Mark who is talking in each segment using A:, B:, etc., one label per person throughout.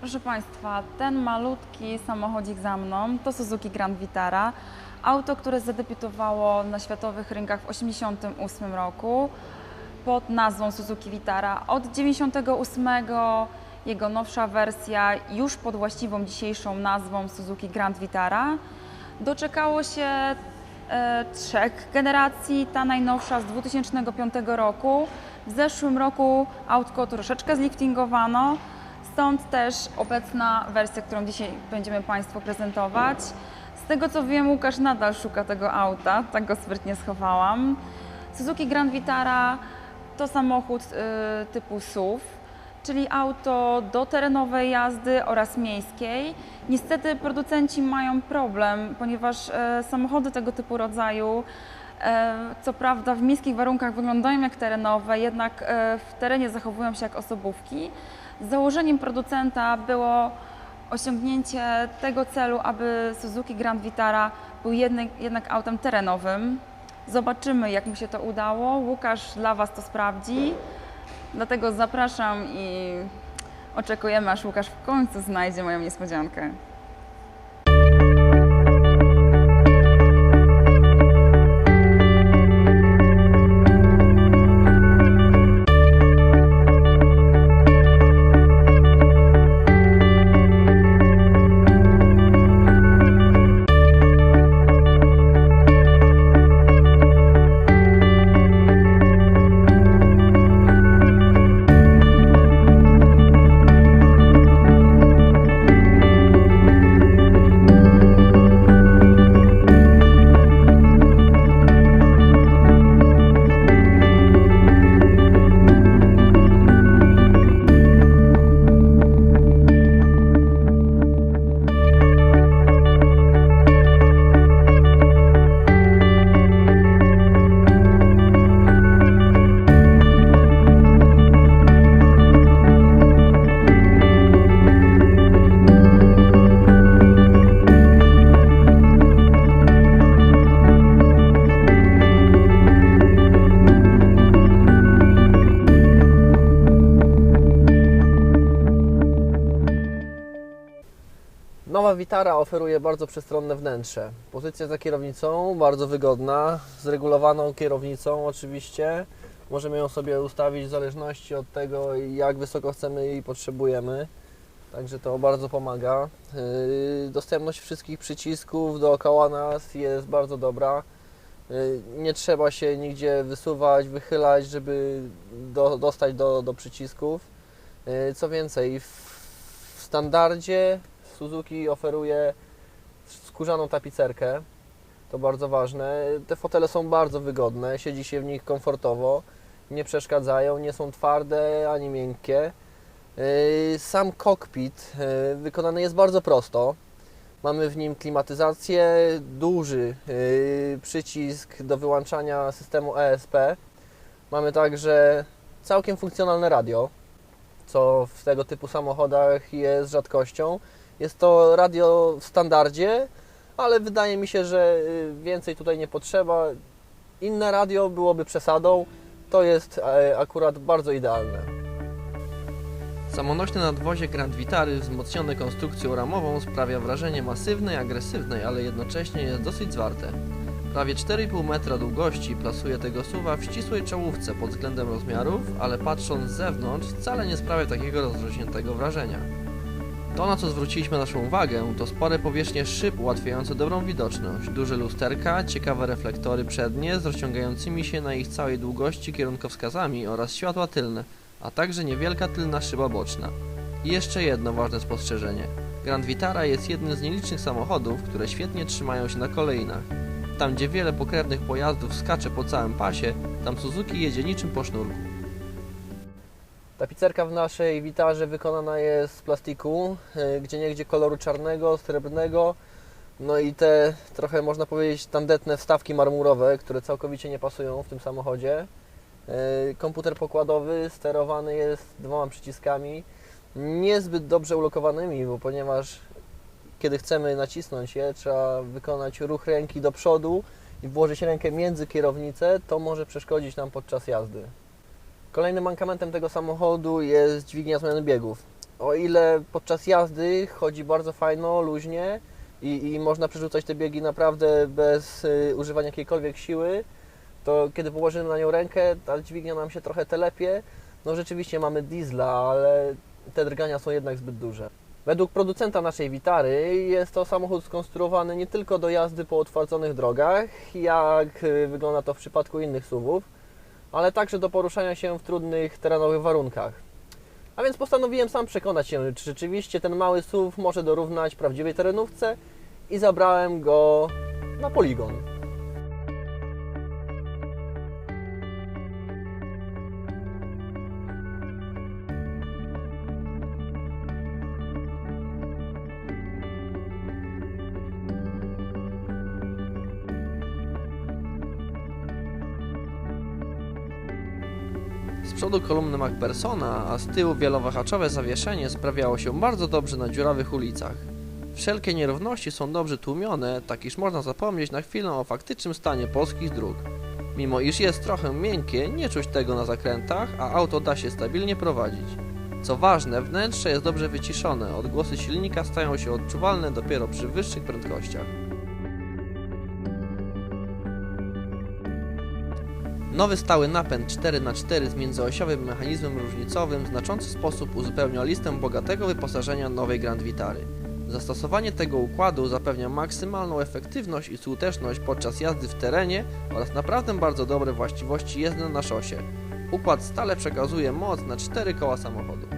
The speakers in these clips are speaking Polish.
A: Proszę Państwa, ten malutki samochodzik za mną to Suzuki Grand Vitara. Auto, które zadebiutowało na światowych rynkach w 1988 roku pod nazwą Suzuki Vitara. Od 98 jego nowsza wersja już pod właściwą dzisiejszą nazwą Suzuki Grand Vitara. Doczekało się e, trzech generacji, ta najnowsza z 2005 roku. W zeszłym roku autko troszeczkę zliftingowano, stąd też obecna wersja, którą dzisiaj będziemy Państwu prezentować. Z tego co wiem, Łukasz nadal szuka tego auta, tak go sprytnie schowałam. Suzuki Grand Vitara to samochód y, typu SUV, czyli auto do terenowej jazdy oraz miejskiej. Niestety producenci mają problem, ponieważ e, samochody tego typu rodzaju co prawda w miejskich warunkach wyglądają jak terenowe, jednak e, w terenie zachowują się jak osobówki. Założeniem producenta było osiągnięcie tego celu, aby Suzuki Grand Vitara był jednak autem terenowym. Zobaczymy, jak mu się to udało. Łukasz dla Was to sprawdzi. Dlatego zapraszam i oczekujemy, aż Łukasz w końcu znajdzie moją niespodziankę.
B: Nowa Vitara oferuje bardzo przestronne wnętrze. Pozycja za kierownicą bardzo wygodna, z regulowaną kierownicą oczywiście. Możemy ją sobie ustawić w zależności od tego, jak wysoko chcemy i potrzebujemy. Także to bardzo pomaga. Yy, Dostępność wszystkich przycisków dookoła nas jest bardzo dobra. Yy, Nie trzeba się nigdzie wysuwać, wychylać, żeby do, dostać do, do przycisków. Yy, Co więcej, w, w standardzie Suzuki oferuje skórzaną tapicerkę. To bardzo ważne. Te fotele są bardzo wygodne, siedzi się w nich komfortowo, nie przeszkadzają, nie są twarde ani miękkie. Yy, Sam kokpit yy, wykonany jest bardzo prosto. Mamy w nim klimatyzację, duży yy, przycisk do wyłączania systemu ESP. Mamy także całkiem funkcjonalne radio, co w tego typu samochodach jest rzadkością. Jest to radio w standardzie, ale wydaje mi się, że y, więcej tutaj nie potrzeba. Inne radio byłoby przesadą. To jest e, akurat bardzo idealne. Samonośne nadwozie Grand Vitary wzmocnione konstrukcją ramową sprawia wrażenie masywnej, agresywnej, ale jednocześnie jest dosyć zwarte. Prawie 4,5 metra długości plasuje tego suwa w ścisłej czołówce pod względem rozmiarów, ale patrząc z zewnątrz wcale nie sprawia takiego rozrośniętego wrażenia. To, na co zwróciliśmy naszą uwagę, to spore powierzchnie szyb ułatwiające dobrą widoczność, duże lusterka, ciekawe reflektory przednie z rozciągającymi się na ich całej długości kierunkowskazami oraz światła tylne, a także niewielka tylna szyba boczna. I jeszcze jedno ważne spostrzeżenie. Grand Vitara jest jednym z nielicznych samochodów, które świetnie trzymają się na kolejnach. Tam, gdzie wiele pokrewnych pojazdów skacze po całym pasie, tam Suzuki jedzie niczym po sznurku. Tapicerka w naszej witarze wykonana jest z plastiku, y, gdzie niegdzie koloru czarnego, srebrnego. No i te trochę można powiedzieć tandetne wstawki marmurowe, które całkowicie nie pasują w tym samochodzie. Y, Komputer pokładowy sterowany jest dwoma przyciskami, niezbyt dobrze ulokowanymi, bo ponieważ kiedy chcemy nacisnąć je, trzeba wykonać ruch ręki do przodu i włożyć rękę między kierownicę, to może przeszkodzić nam podczas jazdy. Kolejnym mankamentem tego samochodu jest dźwignia zmiany biegów. o ile podczas jazdy chodzi bardzo fajno, luźnie i, i można przerzucać te biegi naprawdę bez y, używania jakiejkolwiek siły, to kiedy położymy na nią rękę, ta dźwignia nam się trochę telepie. No rzeczywiście mamy diesla, ale te drgania są jednak zbyt duże. Według producenta naszej Witary jest to samochód skonstruowany nie tylko do jazdy po utwardzonych drogach, jak y, wygląda to w przypadku innych SUVów, ale także do poruszania się w trudnych terenowych warunkach. A więc postanowiłem sam przekonać się, czy rzeczywiście ten mały SUV może dorównać prawdziwej terenówce i zabrałem go na poligon. Przodu kolumny MacPersona, a z tyłu wielowahaczowe zawieszenie sprawiało się bardzo dobrze na dziurawych ulicach. Wszelkie nierówności są dobrze tłumione, tak iż można zapomnieć na chwilę o faktycznym stanie polskich dróg. Mimo iż jest trochę miękkie, nie czuć tego na zakrętach, a auto da się stabilnie prowadzić. Co ważne, wnętrze jest dobrze wyciszone, odgłosy silnika stają się odczuwalne dopiero przy wyższych prędkościach. Nowy stały napęd 4x4 z międzyosiowym mechanizmem różnicowym w znaczący sposób uzupełnia listę bogatego wyposażenia nowej Grand Vitary. Zastosowanie tego układu zapewnia maksymalną efektywność i skuteczność podczas jazdy w terenie oraz naprawdę bardzo dobre właściwości jezdne na szosie. Układ stale przekazuje moc na cztery koła samochodu.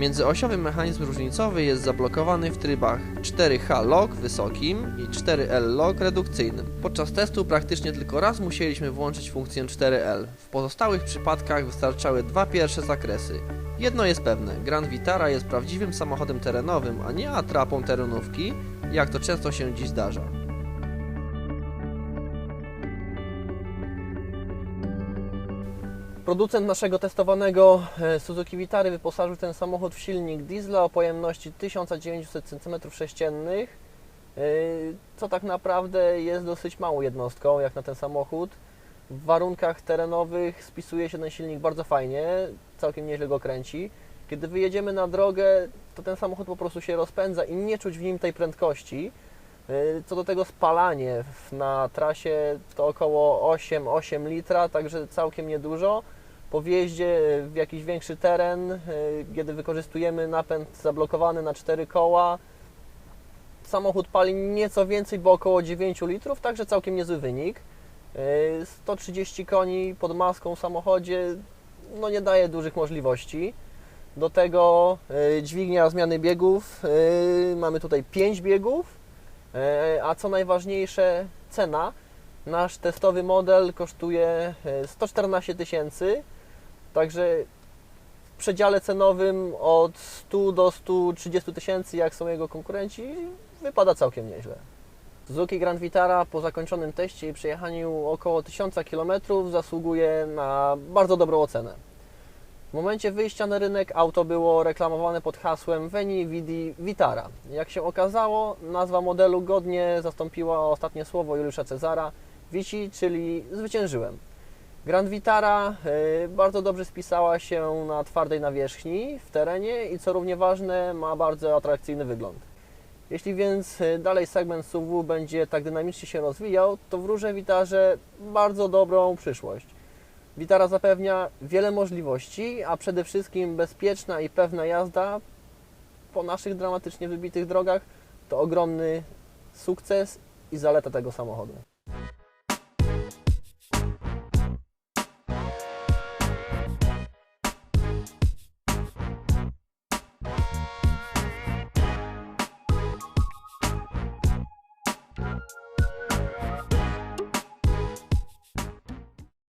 B: Międzyosiowy mechanizm różnicowy jest zablokowany w trybach 4H lock wysokim i 4L lock redukcyjnym. Podczas testu praktycznie tylko raz musieliśmy włączyć funkcję 4L. W pozostałych przypadkach wystarczały dwa pierwsze zakresy. Jedno jest pewne, Grand Vitara jest prawdziwym samochodem terenowym, a nie atrapą terenówki, jak to często się dziś zdarza. Producent naszego testowanego e, Suzuki Vitary wyposażył ten samochód w silnik diesla o pojemności 1900 cm3, e, co tak naprawdę jest dosyć małą jednostką jak na ten samochód. W warunkach terenowych spisuje się ten silnik bardzo fajnie, całkiem nieźle go kręci. Kiedy wyjedziemy na drogę, to ten samochód po prostu się rozpędza i nie czuć w nim tej prędkości. E, Co do tego spalanie na trasie to około 8-8 litra, także całkiem niedużo. Po wjeździe w jakiś większy teren, e, kiedy wykorzystujemy napęd zablokowany na 4 koła, samochód pali nieco więcej, bo około 9 litrów, także całkiem niezły wynik. E, 130 koni pod maską w samochodzie no nie daje dużych możliwości. Do tego e, dźwignia zmiany biegów. e, Mamy tutaj 5 biegów. E, A co najważniejsze, cena. Nasz testowy model kosztuje e, 114 tysięcy, także w przedziale cenowym od 100 do 130 tysięcy, jak są jego konkurenci, wypada całkiem nieźle. Suzuki Grand Vitara po zakończonym teście i przejechaniu około 1000 km zasługuje na bardzo dobrą ocenę. W momencie wyjścia na rynek auto było reklamowane pod hasłem Veni Vidi Vitara. Jak się okazało, nazwa modelu godnie zastąpiła ostatnie słowo Juliusza Cezara Vici, czyli zwyciężyłem. Grand Vitara y, bardzo dobrze spisała się na twardej nawierzchni w terenie i co równie ważne, ma bardzo atrakcyjny wygląd. Jeśli więc y, dalej segment SUV będzie tak dynamicznie się rozwijał, to wróżę Vitarze bardzo dobrą przyszłość. Vitara zapewnia wiele możliwości, a przede wszystkim bezpieczna i pewna jazda po naszych dramatycznie wybitych drogach to ogromny sukces i zaleta tego samochodu.